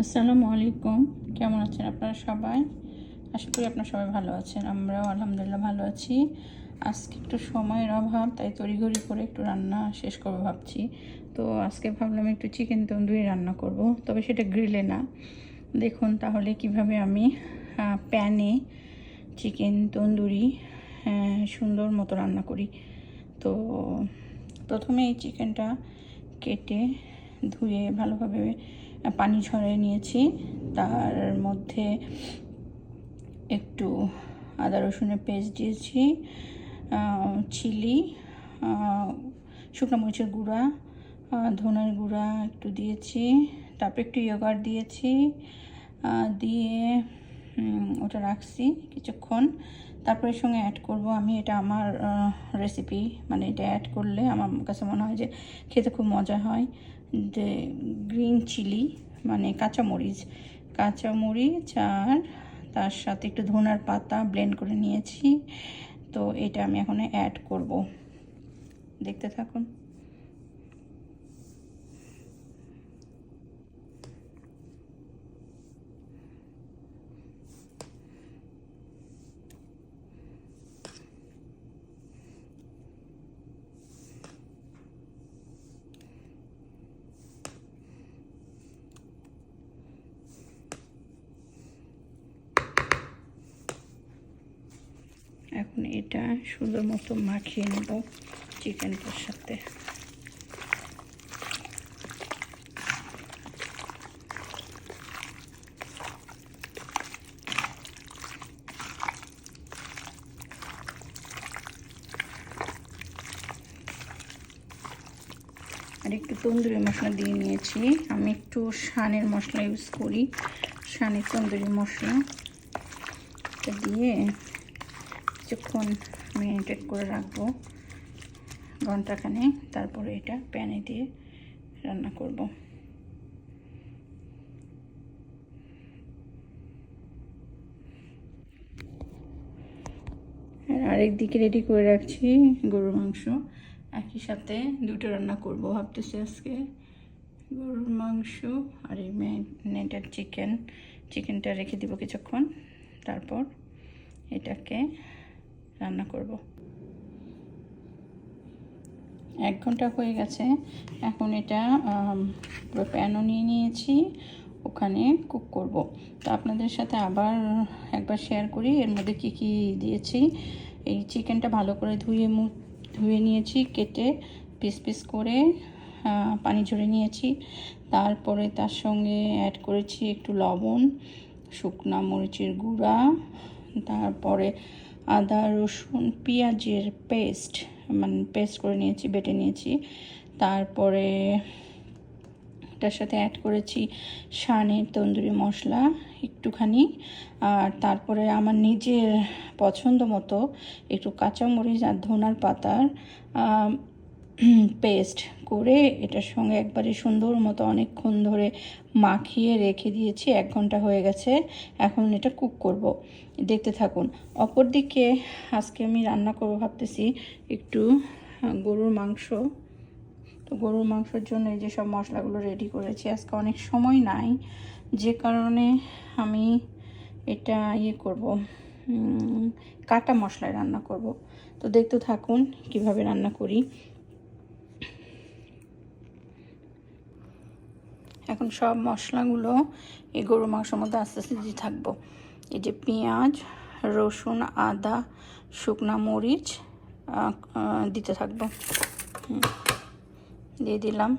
আসসালামু আলাইকুম। কেমন আছেন আপনারা সবাই? আশা করি আপনারা সবাই ভালো আছেন। আমরাও আলহামদুলিল্লাহ ভালো আছি। আজকে একটু সময়ের অভাব, তাই তড়িঘড়ি করে একটু রান্না শেষ করব ভাবছি। তো আজকে ভাবলাম একটু চিকেন তন্দুরি রান্না করব, তবে সেটা গ্রিলে না। দেখুন তাহলে কীভাবে আমি প্যানে চিকেন তন্দুরি সুন্দর মতো রান্না করি। তো প্রথমে এই চিকেনটা কেটে ধুয়ে ভালোভাবে পানি ঝরিয়ে নিয়েছি। তার মধ্যে একটু আদা রসুনের পেস্ট দিয়েছি চিলি শুকনো মরিচের গুঁড়া ধনের গুঁড়া একটু দিয়েছি, তারপর একটু ইয়োগার্ট দিয়েছি দিয়ে ওটা রাখছি কিছুক্ষণ। তারপরে সঙ্গে অ্যাড করব আমি, এটা আমার রেসিপি মানে এটা অ্যাড করলে আমার কাছে মনে হয় যে খেতে খুব মজা হয়। যে গ্রিন চিলি মানে কাঁচামরিচ। কাঁচামরিচ আর তার সাথে একটু ধনার পাতা ব্লেন্ড করে নিয়েছি। তো এটা আমি এখন অ্যাড করব। দেখতে থাকুন এখন এটা সুন্দর মতো মাখিয়ে নেব চিকেনটার সাথে। আর একটু তন্দুরি মশলা দিয়ে নিয়েছি। আমি একটু শানের মশলা ইউজ করি। শানের তন্দুরি মশলা। দিয়ে কিছুক্ষণ মেরিনেটেড করে রাখব ঘন্টাখানে। তারপরে এটা প্যানে দিয়ে রান্না করব। আর আরেক দিকে রেডি করে রাখছি গরুর মাংস। একই সাথে দুটো রান্না করব ভাবতেছি আজকে। গরুর মাংস আর এই ম্যারিনেটেড চিকেন। চিকেনটা রেখে দিব কিছুক্ষণ। তারপর এটাকে রান্না করব। এক ঘণ্টা হয়ে গেছে। এখন এটা পুরো প্যানও নিয়ে নিয়েছি। ওখানে কুক করব। তো আপনাদের সাথে আবার একবার শেয়ার করি। এর মধ্যে কি কি দিয়েছি? এই চিকেনটা ভালো করে ধুয়ে মু, ধুয়ে নিয়েছি, কেটে পিস পিস করে পানি ঝরে নিয়েছি। তারপরে তার সঙ্গে অ্যাড করেছি একটু লবণ, শুকনা মরিচের গুঁড়া। তারপরে আদা, রসুন, পেঁয়াজের পেস্ট মানে পেস্ট করে নিয়েছি, বেটে নিয়েছি। তারপরে তার সাথে অ্যাড করেছি সানের তন্দুরি মশলা একটুখানি। আর তারপরে আমার নিজের পছন্দ মতো একটু কাঁচামরিচ আর ধনার পাতার পেস্ট করে এটার সঙ্গে একবারে সুন্দর মতো অনেকক্ষণ ধরে মাখিয়ে রেখে দিয়েছি, এক ঘণ্টা হয়ে গেছে। এখন এটা কুক করব। দেখতে থাকুন। অপরদিকে আজকে আমি রান্না করব ভাবতেছি একটু গরুর মাংস। তো গরুর মাংসের জন্য এই যে সব মশলাগুলো রেডি করেছি, আজকে অনেক সময় নাই। যে কারণে আমি এটা ইয়ে করব কাটা মশলায় রান্না করব। তো দেখতে থাকুন কীভাবে রান্না করি। এখন সব মশলাগুলো এই গরু মাংসের মধ্যে আস্তে আস্তে দিতে থাকব। এই যে পেঁয়াজ, রসুন, আদা, শুকনা মরিচ দিতে থাকব। দিয়ে দিলাম।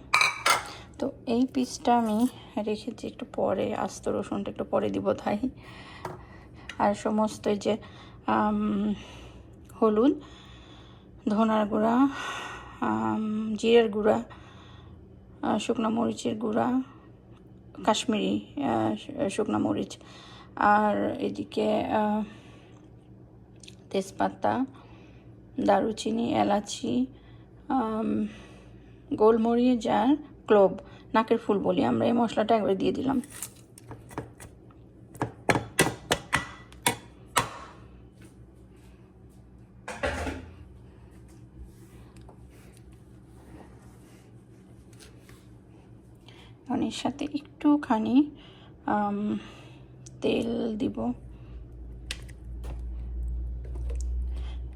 তো এই পিসটা আমি রেখেছি একটু পরে, আস্ত রসুনটা একটু পরে দিব তাই। আর সমস্ত যে হলুদ, ধনার গুঁড়া জিরের গুঁড়া শুকনো মরিচের গুঁড়া কাশ্মীরি শুকনো মরিচ। আর এদিকে তেজপাতা, দারুচিনি, এলাচি গোলমরিচ আর ক্লোভ, নাকের ফুল বলি আমরা। এই মশলাটা একবার দিয়ে দিলাম। এর সাথে একটুখানি তেল দিব।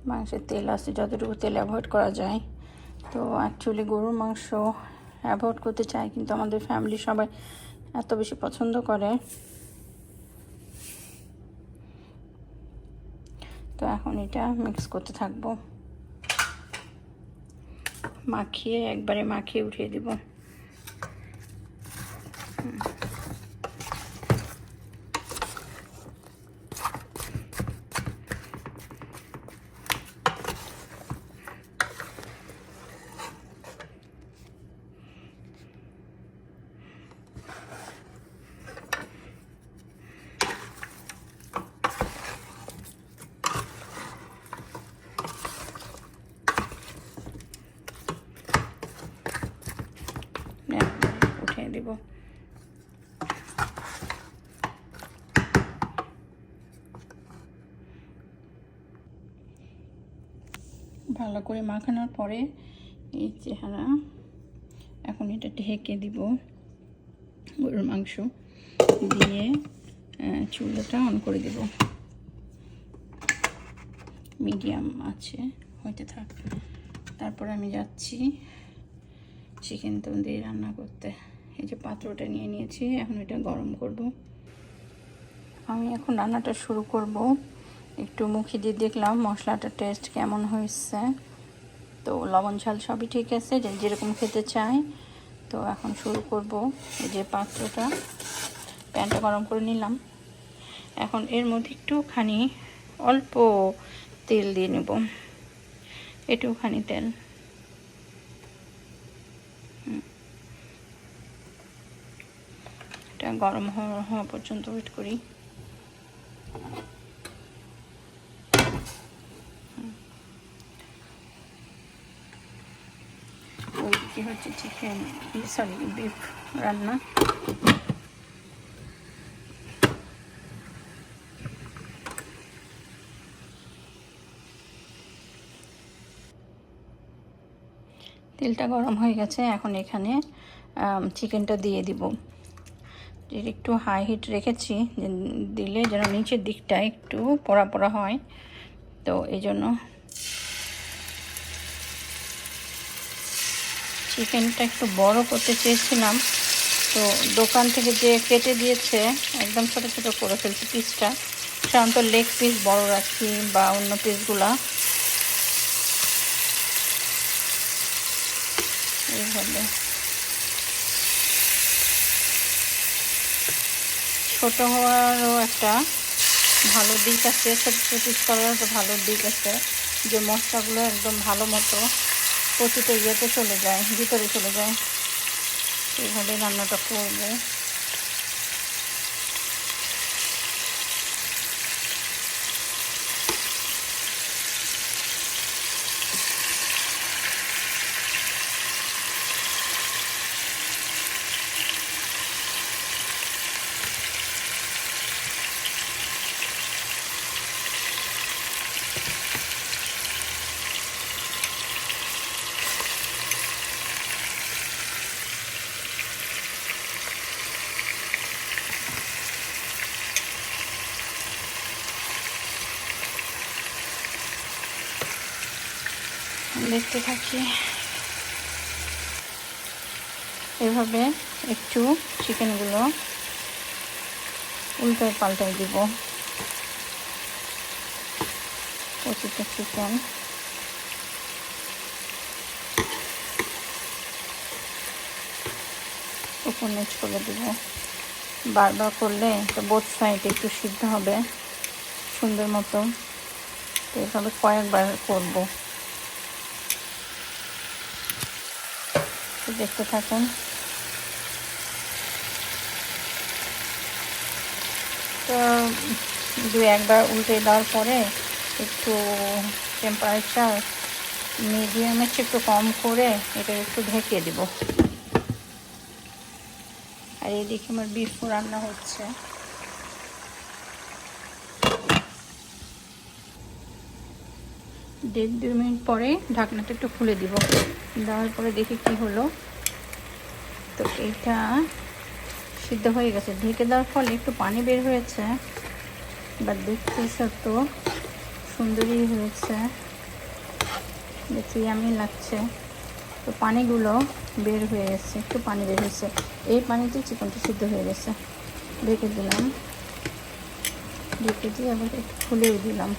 মাংসের তেল আছে, যতটুকু তেল অ্যাভয়েড করা যায়। তো অ্যাকচুয়ালি গরুর মাংস অ্যাভয়েড করতে চাই, কিন্তু আমাদের ফ্যামিলি সবাই এত বেশি পছন্দ করে। তো এখন এটা মিক্স করতে থাকব। মাখিয়ে, একবারে মাখিয়ে উঠিয়ে দিব একবারে উঠিয়ে দিব ভালো করে মাখানোর পরে এই চেহারা, এখন এটা ঢেকে দিব গরুর মাংস দিয়ে চুলাটা অন করে দেব। মিডিয়াম আছে হইতে থাক। তারপর আমি যাচ্ছি চিকেন তন্দুরি রান্না করতে। এই যে পাত্রটা নিয়ে নিয়েছি, এখন এটা গরম করব। আমি এখন রান্নাটা শুরু করব। একটু মুখে দিয়ে দেখলাম মশলাটার টেস্ট কেমন হয়েছে। তো লবণ ঝাল সবই ঠিক আছে, যে যেরকম খেতে চাই। তো এখন শুরু করব এই যে পাত্রটা। প্যানটা গরম করে নিলাম। এখন এর মধ্যে একটুখানি অল্প তেল দিয়ে নেব। একটুখানি তেল। এটা গরম হওয়া পর্যন্ত ওয়েট করি। ওইদিকে হচ্ছে চিকেন সরি বিফ রান্না। তেলটা গরম হয়ে গেছে, এখন এখানে চিকেনটা দিয়ে দিব। একটু হাই হিট রেখেছি দিলে যেন নিচের দিকটা একটু পোড়া পোড়া হয়। তো এই জন্য চিকেনটা একটু বড় করতে চেয়েছিলাম। তো দোকান থেকে যে কেটে দিয়েছে, একদম ছোটো ছোটো করে ফেলছি পিসটা। সাধারণত লেগ পিস বড় রাখি বা অন্য পিসগুলা এইভাবে। ছোট হওয়ারও একটা ভালো দিক আছে, ছোট ছোট পিস করারও ভালো দিক আছে। যে মশলাগুলো একদম ভালো মতো প্রতিটা ইয়েতে চলে যায় ভিতরে চলে যায়। এইভাবে রান্নাটা করব দেখতে থাকি। এভাবে একটু চিকেনগুলো উল্টায় পাল্টায় দিব। প্রতিটা চিকেন। উপর নিচ করে দিব। বারবার করলে তো বোথ সাইড একটু সিদ্ধ হবে। সুন্দর মতো। তো এভাবে কয়েকবার করব। একটু দেখতে থাকুন। তো, দু, একবার উল্টে দেওয়ার পরে একটু টেম্পারেচার মিডিয়ামে একটু কম করে এটা একটু ঢেকে দেব। আর এদিকে আমার বিফ রান্না হচ্ছে। দেড় দু মিনিট পরে ঢাকনাটা একটু খুলে দিব। দেওয়ার পরে দেখি কি হলো। তো এটা সিদ্ধ হয়ে গেছে। ঢেকে দেওয়ার ফলে একটু পানি বের হয়েছে বাট দেখতেছে তো সুন্দরই হয়েছে। দেখছি আমি লাগছে। তো পানিগুলো বের হয়ে গেছে, একটু পানি বের হয়েছে। এই পানিতে চিকেনটা সিদ্ধ হয়ে গেছে। ঢেকে দিলাম। ঢেকে দিয়ে আবার একটু খুলেও দিলাম।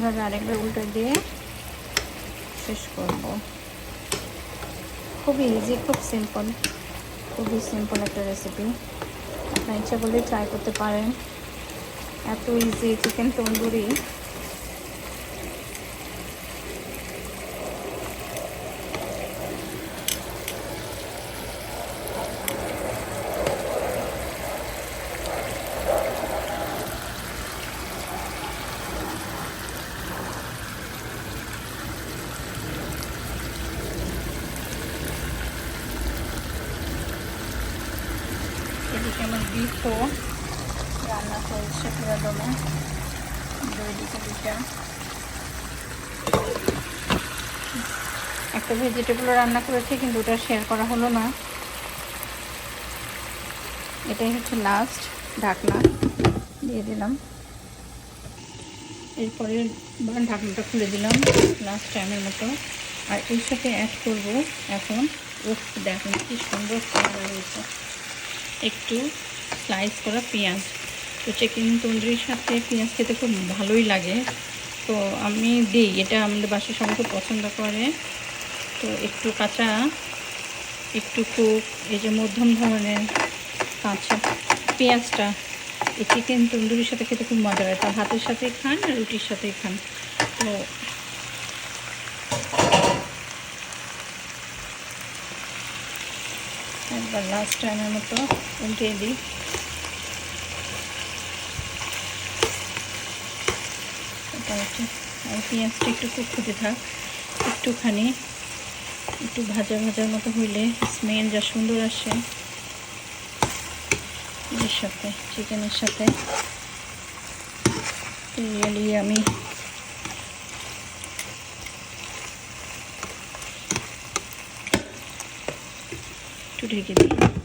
এভাবে আরেকবার উল্টো দিয়ে শেষ করব। খুবই ইজি খুব সিম্পল খুবই সিম্পল একটা রেসিপি আপনার ইচ্ছা করলে ট্রাই করতে পারেন। এত ইজি চিকেন তন্দুরি এদিকে আমার বিফও রান্না চলছে পুরো দমে একটা ভেজিটেবলও রান্না করেছি, কিন্তু ওটা শেয়ার করা হলো না। এটাই হচ্ছে লাস্ট ঢাকনা। দিয়ে দিলাম। এরপরে ঢাকনাটা খুলে দিলাম লাস্ট টাইমের মতো। আর এর সাথে অ্যাড করব এখন উফ দেখুন কি সুন্দর কালার হয়েছে। একটু স্লাইস করা পেঁয়াজ। তো চিকেন তন্দুরির সাথে পেঁয়াজ খেতে খুব ভালোই লাগে। তো আমি দিই, এটা আমাদের বাসায় সবাই খুব পছন্দ করে। তো একটু কাঁচা, একটু কুক, এই যে মধ্যম ধরনের কাঁচা পেঁয়াজটা, এই চিকেন তন্দুরির সাথে খেতে খুব মজা লাগে তা ভাতের সাথে খান আর রুটির সাথেই খান। তো একবার লাস্ট টাইমের মতো উল্টিয়ে দিই। হচ্ছে আর পেঁয়াজটা একটু কুকুতে থাক। একটুখানি, একটু ভাজা ভাজার মতো হইলে স্মেল যা সুন্দর আসে। এর সাথে চিকেনের সাথে। রিয়েলি আমি একটু ঢেকে দিই।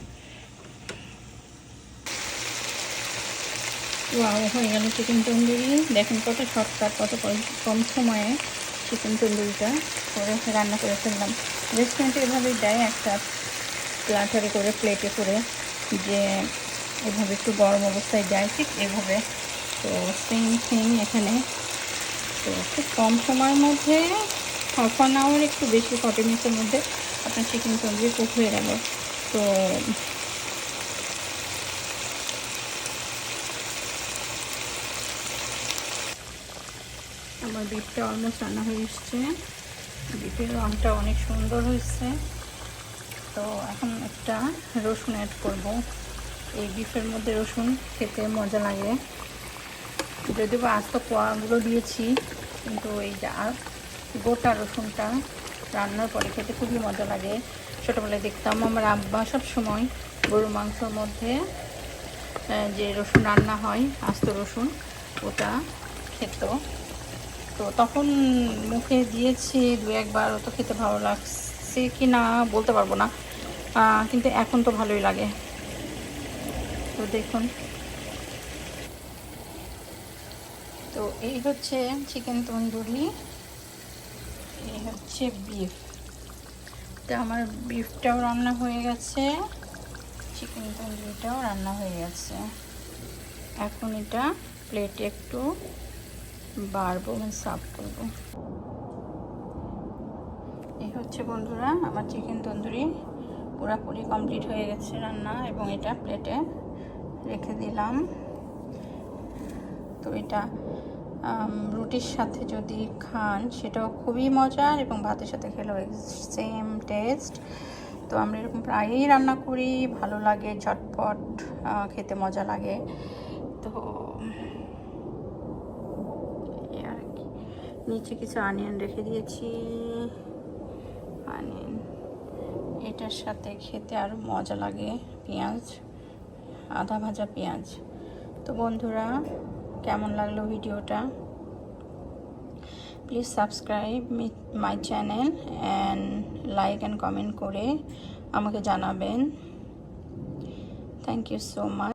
ওয়াও হয়ে গেল চিকেন তন্দুরি। দেখেন কত শর্টকাট, কত কম সময়ে চিকেন তন্দুরিটা করে রান্না করে ফেললাম। রেস্টুরেন্টে এভাবেই দেয় একটা প্লাটারে করে প্লেটে করে যে এভাবে একটু গরম অবস্থায় দেয়, ঠিক এভাবে। তো সেম সেম এখানে। তো খুব কম সময়ের মধ্যে হাফ অ্যান আওয়ার একটু বেশি ফর্টি মিনিটের মধ্যে আপনার চিকেন তন্দুরি কুক হয়ে গেল। তো বিফটা অলমোস্ট রান্না হয়ে এসছে। বিফের রঙটা অনেক সুন্দর হয়েছে। তো এখন একটা রসুন অ্যাড করব। এই বিফের মধ্যে রসুন খেতে মজা লাগে। যদিও বা আস্ত কোয়াগুলো দিয়েছি, কিন্তু এই যে গোটা রসুনটা রান্নার পরে খেতে খুবই মজা লাগে। ছোটোবেলায় দেখতাম আমার আব্বা সব সময় গরু মাংসর মধ্যে যে রসুন রান্না হয়, আস্ত রসুন, ওটা খেত। তো তখন মুখে দিয়েছি, দু একবার তো খেতে ভালো লাগছে কি না বলতে পারব না। কিন্তু এখন তো ভালোই লাগে। তো দেখুন। তো এই হচ্ছে চিকেন তন্দুরি, এই হচ্ছে বিফ তো আমার বিফটাও রান্না হয়ে গেছে, চিকেন তন্দুরিটাও রান্না হয়ে গেছে। এখন এটা প্লেটে একটু বাড়বো মানে সার্ভ করব। এই হচ্ছে বন্ধুরা, আমার চিকেন তন্দুরি। পুরাপুরি কমপ্লিট হয়ে গেছে রান্না এবং এটা প্লেটে রেখে দিলাম। তো এটা রুটির সাথে যদি খান, সেটাও খুবই মজার এবং ভাতের সাথে খেলেও সেম টেস্ট তো আমরা এরকম প্রায়ই রান্না করি, ভালো লাগে, ঝটপট খেতে মজা লাগে। তো আর কি নিচে কিছু আনিয়ন রেখে দিয়েছি। আনিয়ন, এটার সাথে খেতে আরও মজা লাগে। পেঁয়াজ, আধা ভাজা পেঁয়াজ। তো বন্ধুরা, কেমন লাগল ভিডিওটা? Please subscribe my channel and like and comment করে আমাকে জানাবেন। Thank you so much.